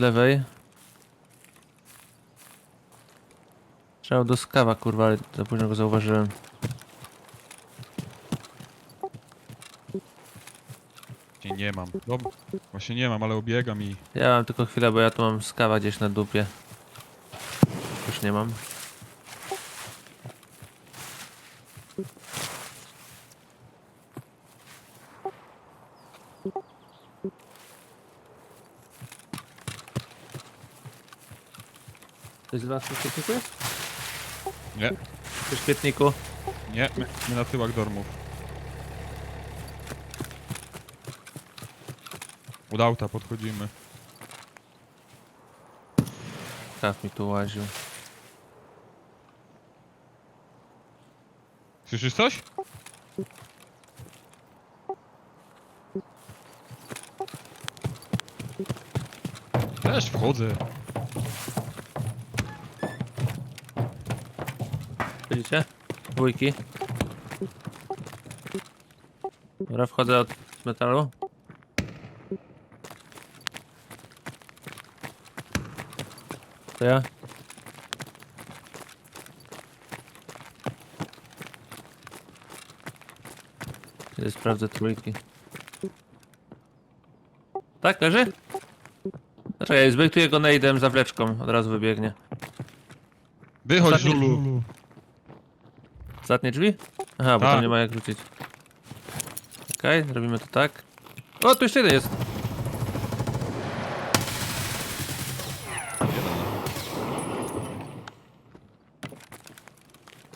lewej. Trzeba do skawa, kurwa, ale za późno go zauważyłem. Właśnie nie mam. Dob Właśnie nie mam, ale obiegam i... Ja mam tylko chwilę, bo ja tu mam skawa gdzieś na dupie. Już nie mam. Ktoś z was przy świetniku jest? Nie, Przy świetniku? nie, my, my na tyłach dormów. Od auta podchodzimy. Skaw mi tu łaził. Słyszysz coś? Też wchodzę. Widzicie? Dwójki. Dobra, wchodzę od metalu. To ja? Kiedy sprawdzę trójki. Tak, leży? Czekaj, zbejtuję go nade'em zawleczką, od razu wybiegnie. Wychodź, Ostatni- Żulu. Ostatnie drzwi? Aha, bo Tak. tam nie ma jak rzucić. Okej, robimy to tak. O, tu jeszcze jeden jest.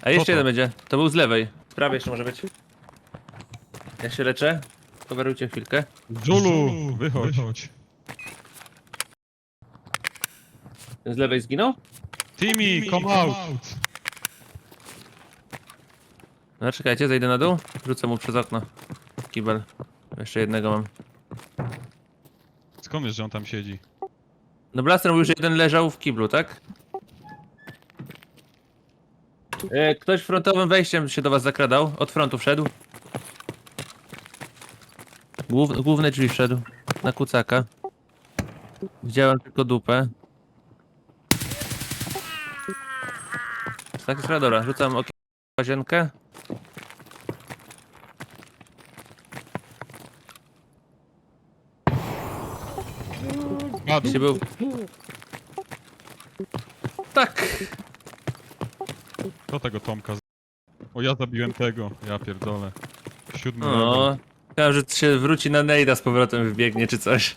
A jeszcze jeden będzie. To był z lewej. Z prawej jeszcze może być. Ja się leczę. Coverujcie chwilkę. Żulu, wychodź. Ten z lewej zginął? Timmy, come out. No czekajcie, zejdę na dół. Rzucę mu przez okno. Kibel. Jeszcze jednego mam. Skąd wiesz, że on tam siedzi? No Blaster mówił, że jeden leżał w kiblu, tak? E, ktoś frontowym wejściem się do was zakradał. Od frontu wszedł. Głów, główne drzwi wszedł. Na kucaka. Widziałem tylko dupę. Tak, jest dobra. Rzucam okien w łazienkę. Padł. Gdzie był? Tak! Kto tego Tomka z... O, ja zabiłem tego. Ja pierdolę. Siódmy level. O, myślałem, że się wróci na Nejda z powrotem wbiegnie czy coś.